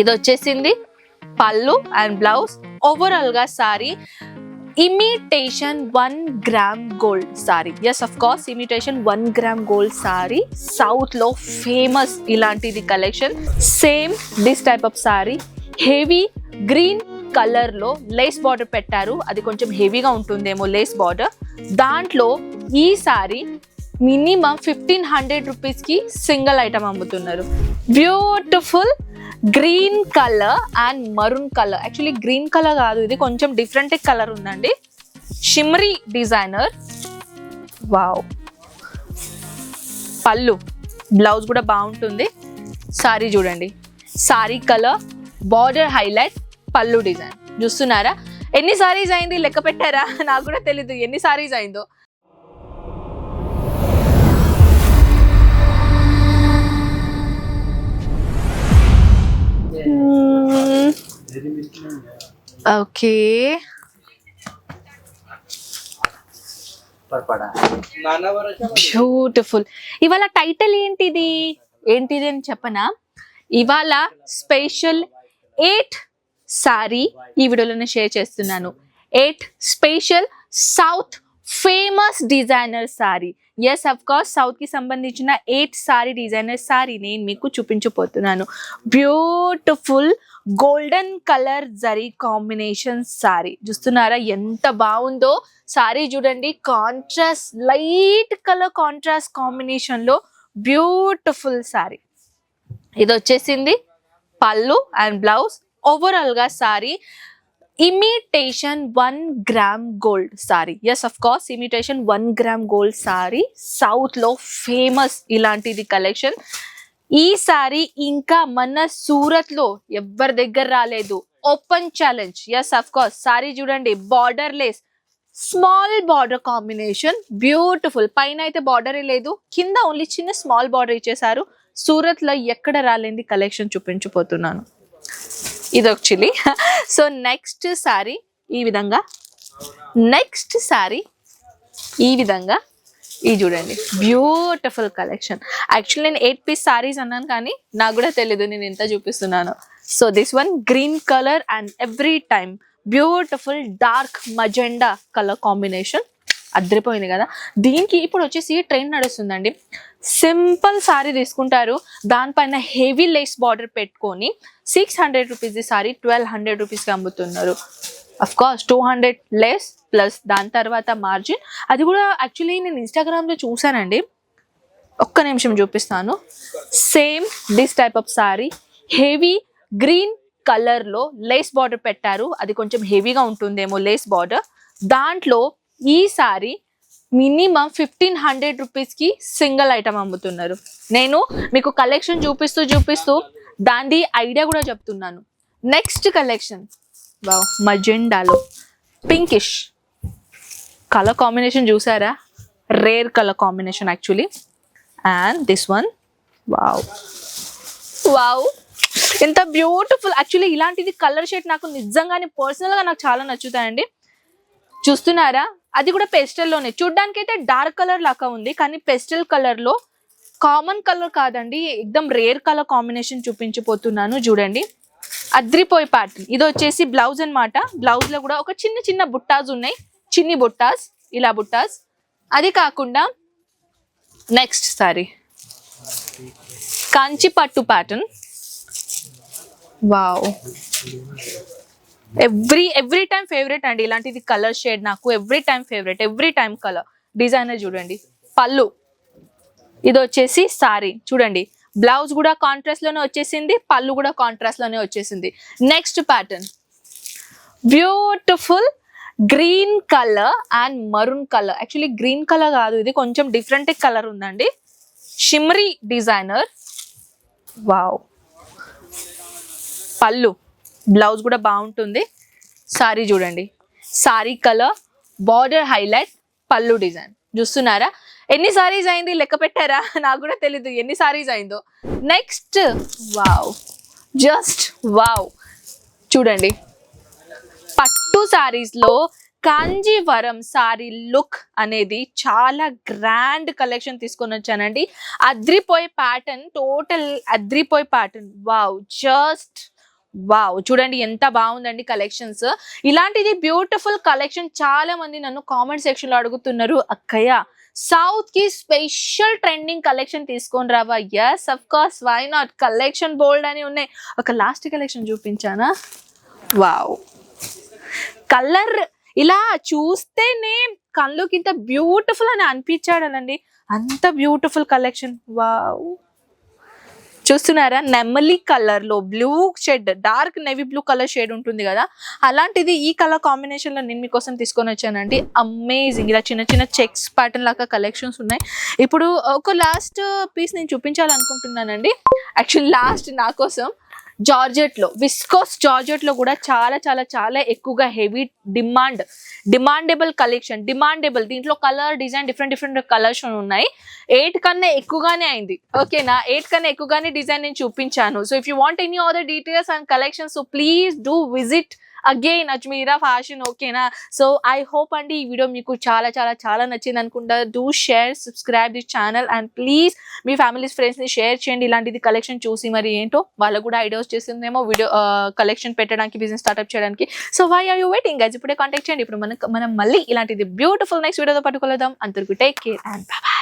ఇది వచ్చేసింది పళ్ళు అండ్ బ్లౌజ్. ఓవరాల్గా sari imitation one gram gold sari. Yes of course imitation one gram gold sari. సౌత్లో famous ఇలాంటిది collection same this type of sari. Heavy green కలర్లో lace border పెట్టారు. అది కొంచెం హెవీగా ఉంటుందేమో లేస్ బార్డర్ దాంట్లో ఈ సారీ మినిమం ఫిఫ్టీన్ హండ్రెడ్ రూపీస్కి సింగిల్ ఐటమ్ అమ్ముతున్నారు. Beautiful green colour and maroon colour actually green colour కాదు ఇది కొంచెం డిఫరెంట్ కలర్ ఉందండి. Shimmery designer wow pallu. Blouse కూడా బాగుంటుంది. సారీ చూడండి. Sari colour border highlight pallu design చూస్తున్నారా? ఎన్ని సారీస్ అయింది? లెక్క పెట్టారా? నాకు కూడా తెలీదు. ఎన్ని సారీస్ అయిందో. Hmm. ఓకే బ్యూటిఫుల్ ఇవాళ టైటిల్ ఏంటిది? ఏంటిది అని చెప్పనా? ఇవాళ స్పెషల్ ఎయిట్ సారీ ఈ వీడియోలోనే షేర్ చేస్తున్నాను. Eight special south famous designer sari yes of course సౌత్కి సంబంధించిన ఎయిట్ సారీ డిజైనర్ సారీ నేను మీకు చూపించబోతున్నాను. Beautiful golden colour zari combination sari చూస్తున్నారా ఎంత బాగుందో? సారీ చూడండి కాంట్రాస్ట్ లైట్ కలర్ కాంట్రాస్ట్ కాంబినేషన్లో బ్యూటిఫుల్ సారీ ఇది వచ్చేసింది పళ్ళు అండ్ బ్లౌజ్ ఓవరాల్గా sari imitation one gram gold sari yes of course imitation one gram gold sari సౌత్లో ఫేమస్ ఇలాంటిది కలెక్షన్ ఈ సారీ ఇంకా మన సూరత్లో ఎవరి దగ్గర రాలేదు. Open challenge yes of course sari చూడండి border less small border combination beautiful పైన అయితే బార్డరే లేదు కింద ఓన్లీ చిన్న స్మాల్ బార్డర్ ఇచ్చేసారు సూరత్లో ఎక్కడ రాలేంది కలెక్షన్ చూపించిపోతున్నాను ఇది ఒక చిల్లీ సో నెక్స్ట్ సారీ ఈ విధంగా. నెక్స్ట్ సారీ ఈ విధంగా. ఇది చూడండి. బ్యూటిఫుల్ కలెక్షన్ యాక్చువల్లీ నేను ఎయిట్ పీస్ సారీస్ అన్నాను కానీ నాకు కూడా తెలియదు నేను ఎంత చూపిస్తున్నాను. So this one green colour and every time beautiful dark magenta colour combination అద్రిపోయింది కదా. దీనికి ఇప్పుడు వచ్చేసి ట్రెండ్ నడుస్తుందండి. సింపుల్ సారీ తీసుకుంటారు. దానిపైన హెవీ లేస్ బార్డర్ పెట్టుకొని six hundred rupees sari twelve hundred రూపీస్కి అమ్ముతున్నారు. Of course two hundred less plus దాని తర్వాత మార్జిన్ అది కూడా యాక్చువల్లీ నేను ఇన్స్టాగ్రామ్లో చూసానండి ఒక్క నిమిషం చూపిస్తాను. Same this type of sari heavy green కలర్లో లేస్ బార్డర్ పెట్టారు. అది కొంచెం హెవీగా ఉంటుందేమో లేస్ బార్డర్ దాంట్లో ఈ సారీ మినిమం ఫిఫ్టీన్ హండ్రెడ్ రూపీస్కి సింగిల్ ఐటమ్ అమ్ముతున్నారు. నేను మీకు కలెక్షన్ చూపిస్తూ చూపిస్తూ దాని ఐడియా కూడా చెప్తున్నాను. Next collection. వావ్ మజెండాలో. పింకిష్. కలర్ కాంబినేషన్ చూసారా? Rare colour combination actually. And this one. Wow. Wow. ఎంత బ్యూటిఫుల్. యాక్చువల్లీ ఇలాంటిది కలర్ షేడ్ నాకు నిజంగానే పర్సనల్గా నాకు చాలా నచ్చుతాయండి. చూస్తున్నారా? అది కూడా పెస్టల్లోనే చూడ్డానికి అయితే డార్క్ కలర్ లాగా ఉంది కానీ పెస్టల్ కలర్లో కామన్ కలర్ కాదండి. ఎక్దమ్ రేర్ కలర్ కాంబినేషన్ చూపించిపోతున్నాను చూడండి. అద్రిపోయి ప్యాటర్న్ ఇది వచ్చేసి బ్లౌజ్ అనమాట బ్లౌజ్లో కూడా ఒక చిన్న చిన్న బుట్టాస్ ఉన్నాయి. చిన్ని బుట్టాస్ ఇలా బుట్టాస్. అది కాకుండా నెక్స్ట్ సారీ. కాంచి పట్టు pattern wow every every time favourite అండి. ఇలాంటిది కలర్ షేడ్ నాకు every time favourite every time colour designer చూడండి. పళ్ళు. ఇది వచ్చేసి సారీ చూడండి. బ్లౌజ్ కూడా కాంట్రాస్ట్లోనే వచ్చేసింది పళ్ళు కూడా కాంట్రాస్ట్లోనే వచ్చేసింది. Next pattern beautiful green colour and maroon colour actually green colour కాదు ఇది కొంచెం డిఫరెంట్ కలర్ ఉందండి. షిమ్రీ డిజైనర్ వావ్ పళ్ళు. బ్లౌజ్ కూడా బాగుంటుంది. సారీ చూడండి. సారీ కలర్ బార్డర్ హైలైట్ పళ్ళు డిజైన్. చూస్తున్నారా? ఎన్ని సారీస్ అయింది? లెక్క పెట్టారా? నాకు కూడా తెలీదు ఎన్ని సారీస్ అయిందో. నెక్స్ట్ వావ్ జస్ట్ వావ్ చూడండి. పట్టు సారీస్లో కాంజీవరం సారీ లుక్ అనేది చాలా గ్రాండ్ కలెక్షన్ తీసుకొని వచ్చానండి. అద్రిపోయే ప్యాటర్న్ టోటల్ అద్రిపోయే ప్యాటర్న్ వావ్ జస్ట్ వావ్ చూడండి ఎంత బాగుందండి కలెక్షన్స్ ఇలాంటిది బ్యూటిఫుల్ కలెక్షన్ చాలా మంది నన్ను కామెంట్ సెక్షన్లో అడుగుతున్నారు. అక్కయ్య సౌత్కి స్పెషల్ ట్రెండింగ్ కలెక్షన్ తీసుకొని రావా? Yes of course why not collection bold అని ఉన్నాయి. ఒక లాస్ట్ కలెక్షన్ చూపించానా? వావ్ కలర్ ఇలా చూస్తేనే కళ్ళుకి ఇంత బ్యూటిఫుల్ అని అనిపించాడనండి అంత బ్యూటిఫుల్ కలెక్షన్ వావ్ చూస్తున్నారా? నెమలి కలర్లో blue shade dark navy blue colour shade ఉంటుంది కదా? అలాంటిది ఈ కలర్ కాంబినేషన్లో నేను మీకోసం తీసుకొని వచ్చానండి. అమేజింగ్. ఇలా చిన్న చిన్న చెక్స్ ప్యాటర్న్ లాగా కలెక్షన్స్ ఉన్నాయి. ఇప్పుడు ఒక లాస్ట్ పీస్ నేను చూపించాలనుకుంటున్నానండి. యాక్చువల్లీ లాస్ట్ నా కోసం. జార్జెట్లో విస్కోస్ జార్జెట్లో కూడా చాలా చాలా చాలా ఎక్కువగా heavy demand demandable collection demandable దీంట్లో colour design different different colours ఉన్నాయి. ఎయిట్ కన్నా ఎక్కువగానే అయింది. ఓకేనా? ఎయిట్ కన్నా ఎక్కువగానే డిజైన్ నేను చూపించాను. So if you want any other details and collection so please do visit again Ajmeera fashion ఓకేనా సో ఐ హోప్ అండి ఈ వీడియో మీకు చాలా చాలా చాలా నచ్చింది అనుకుంటా. Do share subscribe this channel and please me families ఫ్రెండ్స్ని షేర్ చేయండి. ఇలాంటిది కలెక్షన్ చూసి మరి ఏంటో వాళ్ళకు కూడా ఐడియాస్ చేస్తుందేమో వీడియో కలెక్షన్ పెట్టడానికి బిజినెస్ స్టార్ట్అప్ చేయడానికి. So why are you waiting guys ఇప్పుడే కాంటాక్ట్ చేయండి. ఇప్పుడు మనం మనం మళ్ళీ ఇలాంటిది బ్యూటిఫుల్ నెక్స్ట్ వీడియోతో పట్టుకోలేదాం అందరికీ టేక్ కేర్ అండ్ బాయ్